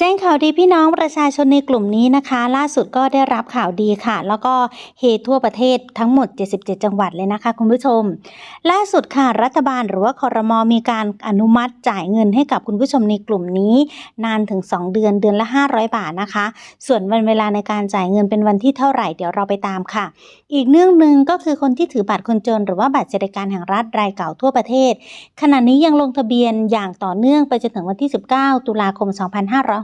แจ้งข่าวดีพี่น้องประชาชนในกลุ่มนี้นะคะ ล่าสุดก็ได้รับข่าวดีค่ะ แล้วก็เฮทั่วประเทศทั้งหมด 77 จังหวัดเลยนะคะคุณผู้ชม ล่าสุดค่ะรัฐบาลหรือว่าคอรมอมีการอนุมัติจ่ายเงินให้กับคุณผู้ชมในกลุ่มนี้ นานถึง 2 เดือนเดือนละ 500 บาทนะคะ ส่วนวันเวลาในการจ่ายเงินเป็นวันที่เท่าไหร่เดี๋ยวเราไปตามค่ะ อีกเรื่องหนึ่งก็คือคนที่ถือบัตรคนจน หรือว่าบัตรสวัสดิการแห่งรัฐรายเก่าทั่วประเทศขณะนี้ยังลงทะเบียนอย่างต่อเนื่องไปจนถึงวันที่ 19 ตุลาคม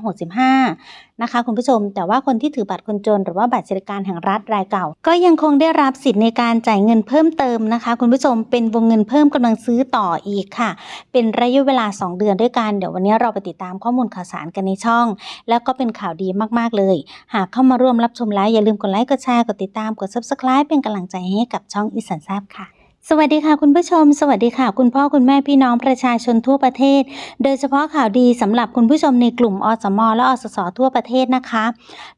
2565 นะคะคุณผู้ชม แต่ว่าคนที่ถือบัตรคนจน หรือว่าบัตรสวัสดิการแห่งรัฐรายเก่า ก็ยังคงได้รับสิทธิ์ในการจ่ายเงินเพิ่มเติมนะคะ คุณผู้ชมเป็นวงเงินเพิ่มกำลังซื้อต่ออีกค่ะ เป็นระยะเวลา 2 เดือนด้วยกัน เดี๋ยววันนี้เราไปติดตามข้อมูลข่าวสารกันในช่อง แล้วก็เป็นข่าวดีมากๆเลย หากเข้ามาร่วมรับชมแล้วอย่าลืมกดไลค์กดแชร์กดติดตามกด subscribe เป็นกำลังใจให้กับช่องอีสันแซบค่ะ สวัสดีค่ะคุณผู้ชม สวัสดีค่ะ คุณพ่อคุณแม่พี่น้องประชาชนทั่วประเทศ โดยเฉพาะข่าวดีสำหรับคุณผู้ชมในกลุ่มอสม และอสสทั่วประเทศนะคะ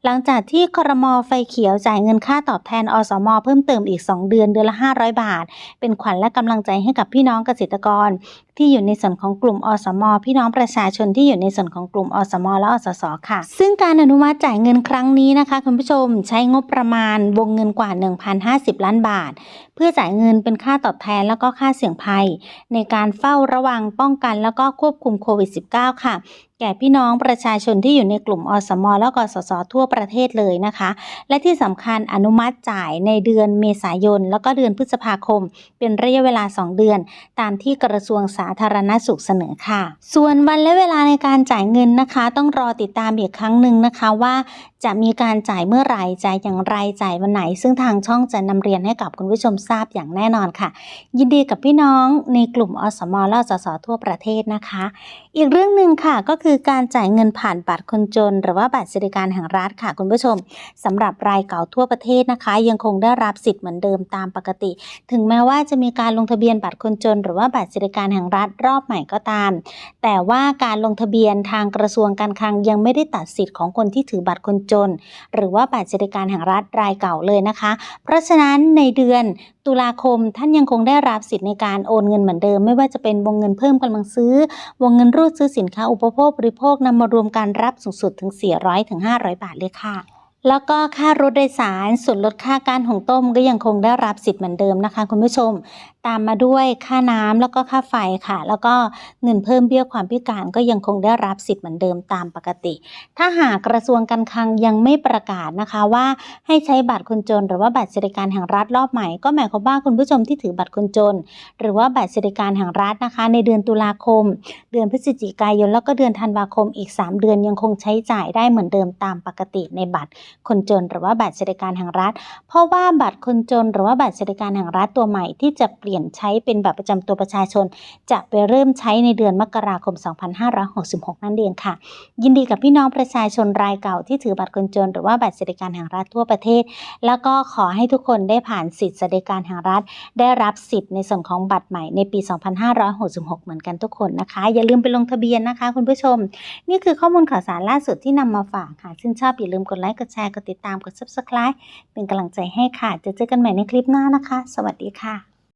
หลังจากที่ครมไฟเขียวจ่ายเงินค่าตอบแทนอสม เพิ่มเติมอีก 2 เดือนเดือนละ 500 บาท เป็นขวัญและกำลังใจให้กับพี่น้องเกษตรกร ที่อยู่ในส่วนของกลุ่มอสม พี่น้องประชาชนที่อยู่ในส่วนของกลุ่มอสม และอสสค่ะ ซึ่งการอนุมัติจ่ายเงินครั้งนี้นะคะ คุณผู้ชมใช้งบประมาณวงเงินกว่า1,050 ล้านบาท เพื่อจ่ายเงินเป็นค่าตอบแทนแล้วก็ค่าเสี่ยงภัย ในการเฝ้าระวังป้องกันแล้วก็ควบคุมโควิด -19 ค่ะแก่พี่น้องประชาชนที่อยู่ในกลุ่มอสม และกสศทั่วประเทศเลยนะคะ และที่สำคัญอนุมัติจ่ายในเดือนเมษายน แล้วก็เดือนพฤษภาคม เป็นระยะเวลา 2 เดือน ตามที่กระทรวงสาธารณสุขเสนอค่ะ ส่วนวันและเวลาในการจ่ายเงินนะคะ ต้องรอติดตามอีกครั้งหนึ่งนะคะว่าจะมีการจ่ายเมื่อไหร่จ่ายอย่างไรจ่ายวันไหน ซึ่งทางช่องจะนำเรียนให้กับคุณผู้ชมทราบอย่างแน่นอนค่ะ ยินดีกับพี่น้องในกลุ่มอสมและสสทั่วประเทศนะคะ อีกเรื่องหนึ่งค่ะก็คือคือการจ่ายเงินผ่านบัตรคนจน หรือว่าบัตรสวัสดิการแห่งรัฐค่ะคุณผู้ชมสำหรับรายเก่าทั่วประเทศนะคะ ยังคงได้รับสิทธิ์เหมือนเดิมตามปกติ ถึงแม้ว่าจะมีการลงทะเบียนบัตรคนจน หรือว่าบัตรสวัสดิการแห่งรัฐรอบใหม่ก็ตาม แต่ว่าการลงทะเบียนทางกระทรวงการคลังยังไม่ได้ตัดสิทธิ์ของคนที่ถือบัตรคนจน หรือว่าบัตรสวัสดิการแห่งรัฐรายเก่าเลยนะคะ เพราะฉะนั้นในเดือน ตุลาคมท่านยังคงได้รับสิทธิ์ในการโอนเงินเหมือนเดิม ไม่ว่าจะเป็นวงเงินเพิ่มกำลังซื้อ วงเงินรูดซื้อสินค้าอุปโภคบริโภคนำมารวมการรับสูงสุดถึง 400ถึง500 บาทเลยค่ะแล้วก็ค่ารถโดยสารส่วนลดค่าการหุงต้มก็ยังคงได้รับสิทธิ์เหมือนเดิมนะคะคุณผู้ชม ตามมาด้วยค่าน้ำแล้วก็ค่าไฟค่ะ แล้วก็เงินเพิ่มเบี้ยความพิการก็ยังคงได้รับสิทธิ์เหมือนเดิมตามปกติ ถ้าหากกระทรวงการคลังยังไม่ประกาศนะคะว่าให้ใช้บัตรคนจน หรือว่าบัตรสวัสดิการแห่งรัฐรอบใหม่ ก็หมายความว่าคุณผู้ชมที่ถือบัตรคนจน หรือว่าบัตรสวัสดิการแห่งรัฐนะคะ ในเดือนตุลาคม เดือนพฤศจิกายนแล้วก็เดือนธันวาคมอีก 3 เดือนยังคงใช้จ่ายได้เหมือนเดิมตามปกติในบัตรคนจน หรือว่าบัตรสวัสดิการแห่งรัฐ เพราะว่าบัตรคนจน หรือว่าบัตรสวัสดิการแห่งรัฐตัวใหม่ที่จะเปลี่ยนใช้เป็นบัตรประจำตัวประชาชน จะไปเริ่มใช้ในเดือนมกราคม 2566 นั่นเองค่ะ ยินดีกับพี่น้องประชาชนรายเก่าที่ถือบัตรคนจน หรือว่าบัตรสวัสดิการแห่งรัฐทั่วประเทศ แล้วก็ขอให้ทุกคนได้ผ่านสิทธิสวัสดิการแห่งรัฐ ได้รับสิทธิ์ในส่วนของบัตรใหม่ในปี 2566 เหมือนกันทุกคนนะคะ อย่าลืมไปลงทะเบียนนะคะ คุณผู้ชม นี่คือข้อมูลข่าวสารล่าสุดที่นำมาฝากค่ะซึ่งชอบอย่าลืมกดไลค์กดแชร์กดติดตามกด subscribe เป็นกำลังใจให้ค่ะ จะเจอกันใหม่ในคลิปหน้านะคะ สวัสดีค่ะ